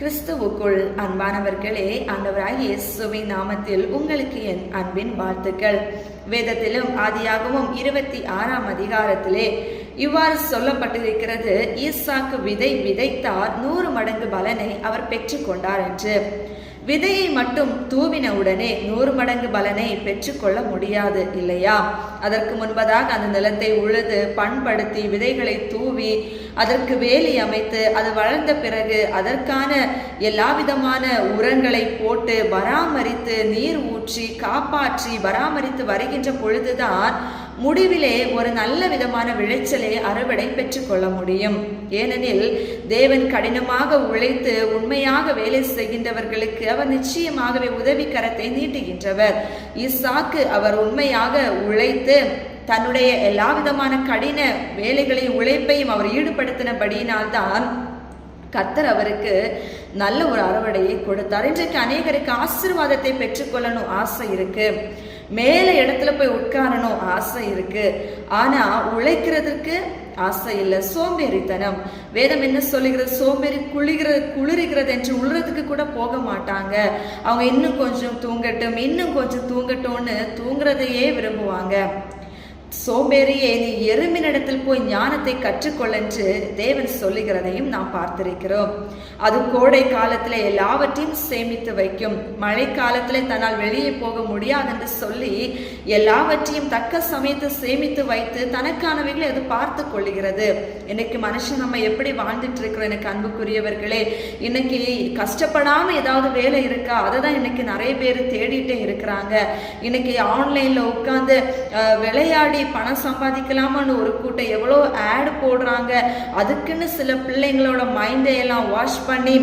கிறிஸ்துவுக்குள் அன்பானவர்களே ஆண்டவராகிய இயேசுவின் நாமத்தில் உங்களுக்கு என் அன்பின் வாழ்த்துக்கள். வேதத்திலும் ஆதியாகவும் இருபத்தி ஆறாம் அதிகாரத்திலே இவ்வாறு சொல்லப்பட்டிருக்கிறது ஈசாக்கு விதை விதைத்தார் நூறு மடங்கு பலனை அவர் பெற்றுக்கொண்டார் என்று. விதையை மட்டும் தூவின உடனே நூறு மடங்கு பலனை பெற்றுக்கொள்ள முடியாது இல்லையா? அதற்கு முன்பதாக அந்த நிலத்தை உழுது பண்படுத்தி விதைகளை தூவி அதற்கு வேலி அமைத்து அது வளர்ந்த பிறகு அதற்கான எல்லா விதமான உரங்களை போட்டு பராமரித்து நீர் ஊற்றி காப்பாற்றி பராமரித்து வருகின்ற பொழுதுதான் முடிவிலே ஒரு நல்ல விதமான விளைச்சலை அறுவடை பெற்றுக்கொள்ள முடியும். ஏனெனில் தேவன் கடினமாக உழைத்து உண்மையாக வேலை செய்கின்றவர்களுக்கு அவர் நிச்சயமாகவே உதவி கரத்தை நீட்டுகின்றவர். இசாக்கு அவர் உண்மையாக உழைத்து தன்னுடைய எல்லா விதமான கடின வேலைகளையும் உழைப்பையும் அவர் ஈடுபடுத்தினபடியினால்தான் கத்தர் அவருக்கு நல்ல ஒரு அறுவடையை கொடுத்தார். இன்றைக்கு அநேகருக்கு ஆசீர்வாதத்தை பெற்றுக்கொள்ளணும் ஆசை இருக்குது மேலே இடத்துல போய் உட்காரணும் ஆசை இருக்கு. ஆனா உழைக்கிறதுக்கு ஆசை இல்லை. சோம்பேறித்தனம். வேதம் என்ன சொல்லுகிறது? சோம்பேறி குளிகிறது குளிர்கிறது என்று உழுறதுக்கு கூட போக மாட்டாங்க. அவங்க இன்னும் கொஞ்சம் தூங்கட்டும் இன்னும் கொஞ்சம் தூங்கட்டும்னு தூங்குறதையே விரும்புவாங்க. சோம்பேறியே நீ எறும்பினிடத்தில் போய் ஞானத்தை கற்றுக்கொள் என்று தேவன் சொல்லுகிறதையும் நாம் பார்த்திருக்கிறோம். அது கோடை காலத்தில் எல்லாவற்றையும் சேமித்து வைக்கும். மழை காலத்தில் தன்னால் வெளியே போக முடியாது என்று சொல்லி எல்லாவற்றையும் தக்க சமயத்தை சேமித்து வைத்து தனக்கானவைகளை அது பார்த்து கொள்ளுகிறது. இன்னைக்கு மனுஷன் நம்ம எப்படி வாழ்ந்துட்டு இருக்கிறோம் எனக்கு அன்புக்குரியவர்களே? இன்னைக்கு கஷ்டப்படாம ஏதாவது வேலை இருக்கா? அதை தான் இன்னைக்கு நிறைய பேர் தேடிட்டே இருக்கிறாங்க. இன்னைக்கு ஆன்லைன்ல உட்காந்து விளையாடி பணம் சம்பாதிக்கலாமான்னு ஒரு கூட்டம் எவ்வளோ ஆடு போடுறாங்க. அதுக்குன்னு சில பிள்ளைங்களோட மைண்டை எல்லாம் வாஷ் பண்ணி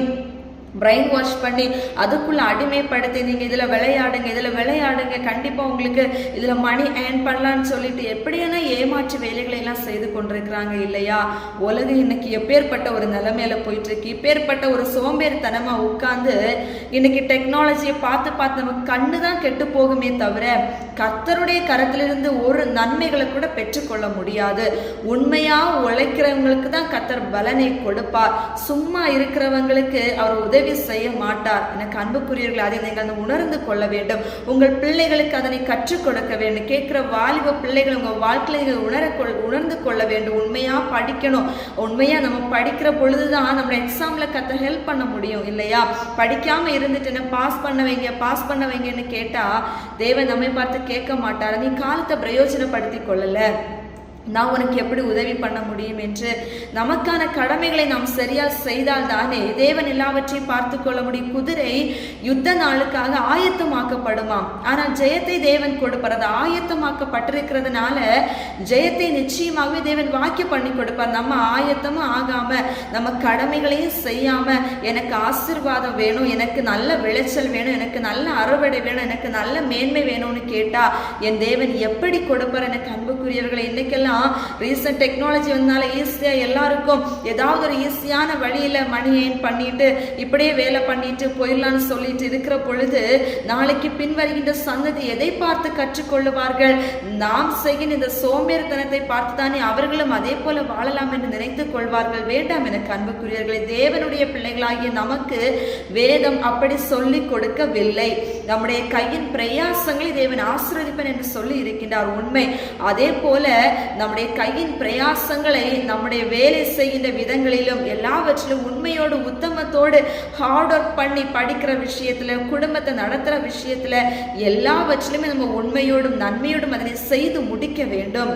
பிரெயின் வாஷ் பண்ணி அதுக்குள்ளே அடிமைப்படுத்தி நீங்கள் இதில் விளையாடுங்க இதில் விளையாடுங்க. கண்டிப்பாக உங்களுக்கு இதில் மணி ஏர்ன் பண்ணலான்னு சொல்லிட்டு எப்படியான ஏமாற்று வேலைகளை எல்லாம் செய்து கொண்டிருக்கிறாங்க இல்லையா? உலகம் இன்னைக்கு எப்பேற்பட்ட ஒரு நிலைமையில போயிட்டுருக்கு. இப்பேற்பட்ட ஒரு சோம்பேறித்தனமாக உட்காந்து இன்னைக்கு டெக்னாலஜியை பார்த்து பார்த்து நமக்கு கண்ணு தான் கெட்டு போகுமே தவிர கத்தருடைய கரத்திலிருந்து ஒரு நன்மைகளை கூட பெற்றுக்கொள்ள முடியாது. உண்மையாக உழைக்கிறவங்களுக்கு தான் கத்தர் பலனை கொடுப்பார். சும்மா இருக்கிறவங்களுக்கு அவர் உதவி உதவி செய்ய மாட்டார். எனக்கு அன்புக்குரியவர்கள் அதை நீங்கள் உணர்ந்து கொள்ள வேண்டும். உங்கள் பிள்ளைகளுக்கு அதனை கற்றுக் கொடுக்க வேண்டும். கேட்கிற வாலிப பிள்ளைகள் உங்கள் வாழ்க்கையில் உணர உணர்ந்து கொள்ள வேண்டும். உண்மையாக படிக்கணும். உண்மையாக நம்ம படிக்கிற பொழுதுதான் நம்ம எக்ஸாமில் கத்த ஹெல்ப் பண்ண முடியும் இல்லையா? படிக்காமல் இருந்துட்டு என்ன பாஸ் பண்ண வைங்க பாஸ் பண்ண வைங்கன்னு கேட்டால் தேவன் நம்மை பார்த்து கேட்க மாட்டார். நீ காலத்தை பிரயோஜனப்படுத்தி கொள்ளலை. நான் உனக்கு எப்படி உதவி பண்ண முடியும் என்று? நமக்கான கடமைகளை நாம் சரியாக செய்தால் தானே தேவன் எல்லாவற்றையும் பார்த்து கொள்ள முடியும். குதிரை யுத்த நாளுக்காக ஆயத்தமாக்கப்படுமாம் ஆனால் ஜெயத்தை தேவன் கொடுப்பறது ஆயத்தமாக்கப்பட்டிருக்கிறதுனால ஜெயத்தை நிச்சயமாகவே தேவன் வாக்கிய பண்ணி கொடுப்பார். நம்ம ஆயத்தமும் ஆகாம நம்ம கடமைகளையும் செய்யாம எனக்கு ஆசிர்வாதம் வேணும் எனக்கு நல்ல விளைச்சல் வேணும் எனக்கு நல்ல அறுவடை வேணும் எனக்கு நல்ல மேன்மை வேணும்னு கேட்டா என் தேவன் எப்படி கொடுப்பார்? எனக்கு அன்புக்குரியவர்களை இன்னைக்கெல்லாம் ரீசன்ட் டெக்னாலஜி வந்தால ஈஸியாக எல்லாருக்கும் ஏதாவது ஒரு ஈஸியான வழியில மணி ஏன் பண்ணிட்டு இப்படியே வேலை பண்ணிட்டு போயிடலாம்னு சொல்லிட்டு இருக்கிற பொழுது நாளைக்கு பின்வருகின்ற சந்ததி எதை பார்த்து கற்றுக்கொள்ளுவார்கள்? நாம் செய்யும் இந்த சோம்பேறித்தனத்தை பார்த்து தானே அவர்களும் அதே போல வாழலாம் என்று நினைத்துக் கொள்வார்கள். வேண்டாம் எனக்கு அன்புக்குரியவர்களை தேவனுடைய பிள்ளைகளாகிய நமக்கு வேதம் அப்படி சொல்லி கொடுக்கவில்லை. நம்முடைய கையின் பிரயாசங்களை தேவன் ஆசிரியப்பன் என்று சொல்லி இருக்கின்றார். உண்மை. அதே போல நம்முடைய கையின் பிரயாசங்களை நம்முடைய வேலை செய்கின்ற விதங்களிலும் எல்லாவற்றிலும் உண்மையோடு உத்தமத்தோடு ஹார்ட் ஒர்க் பண்ணி படிக்கிற விஷயத்துல குடும்பத்தை நடத்துகிற விஷயத்துல எல்லாவற்றிலுமே நம்ம உண்மையோடும் நன்மையோடும் அதனை செய்து முடிக்க வேண்டும்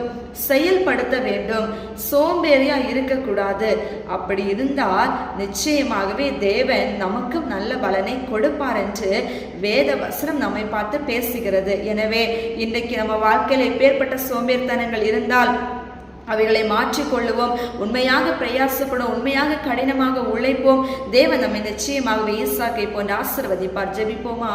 செயல்படுத்த வேண்டும். சோம்பேறியா இருக்கக்கூடாது. அப்படி இருந்தால் நிச்சயமாகவே தேவன் நமக்கும் நல்ல பலனை கொடுப்பார் என்று வேத வசனம் நம்மை பார்த்து பேசுகிறது. எனவே இன்றைக்கு நம்ம வாழ்க்கையில் எப்பேற்பட்ட சோம்பேறித்தனங்கள் இருந்தால் அவைகளை மாற்றிக்கொள்ளுவோம். உண்மையாக பிரயாசப்படும் உண்மையாக கடினமாக உழைப்போம். தேவன் நம்மை நிச்சயமாகவே ஈசாக்கை போன்று ஆசிர்வதிப்பார். ஜெபிப்போமா?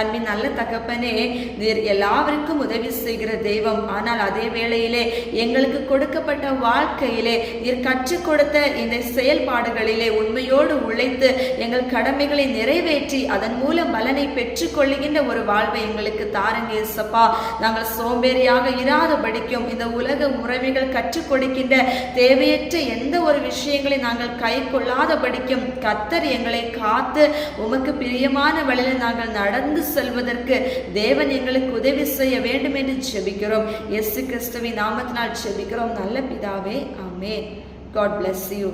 அன்பின் நல்ல தகப்பனே நீர் எல்லாருக்கும் உதவி செய்கிற தெய்வம். ஆனால் அதே வேளையிலே எங்களுக்கு கொடுக்கப்பட்ட வாழ்க்கையிலே நீர் கற்றுக் கொடுத்த இந்த செயல்பாடுகளிலே உண்மையோடு உழைத்து எங்கள் கடமைகளை நிறைவேற்றி அதன் மூலம் பலனை பெற்றுக்கொள்ளுகின்ற ஒரு வாழ்வை எங்களுக்கு தாருங்க இசப்பா நாங்கள் சோம்பேறியாக இராதபடிக்கும் இந்த உலக முறைமைகள் கற்று கற்றுக் கொடுக்கின்ற தேவையற்ற எந்த ஒரு விஷயங்களை நாங்கள் கை கொள்ளாதபடிக்கும் கத்தர் எங்களை காத்து உமக்கு பிரியமான வழியில் நாங்கள் நடந்து செல்வதற்கு தேவன் எங்களுக்கு உதவி செய்ய வேண்டும் என்று செபிக்கிறோம் எஸ் கிறிஸ்துவின் நாமத்தினால் ஜெபிக்கிறோம். நல்ல பிதாவே அமே காட் பிளஸ் யூ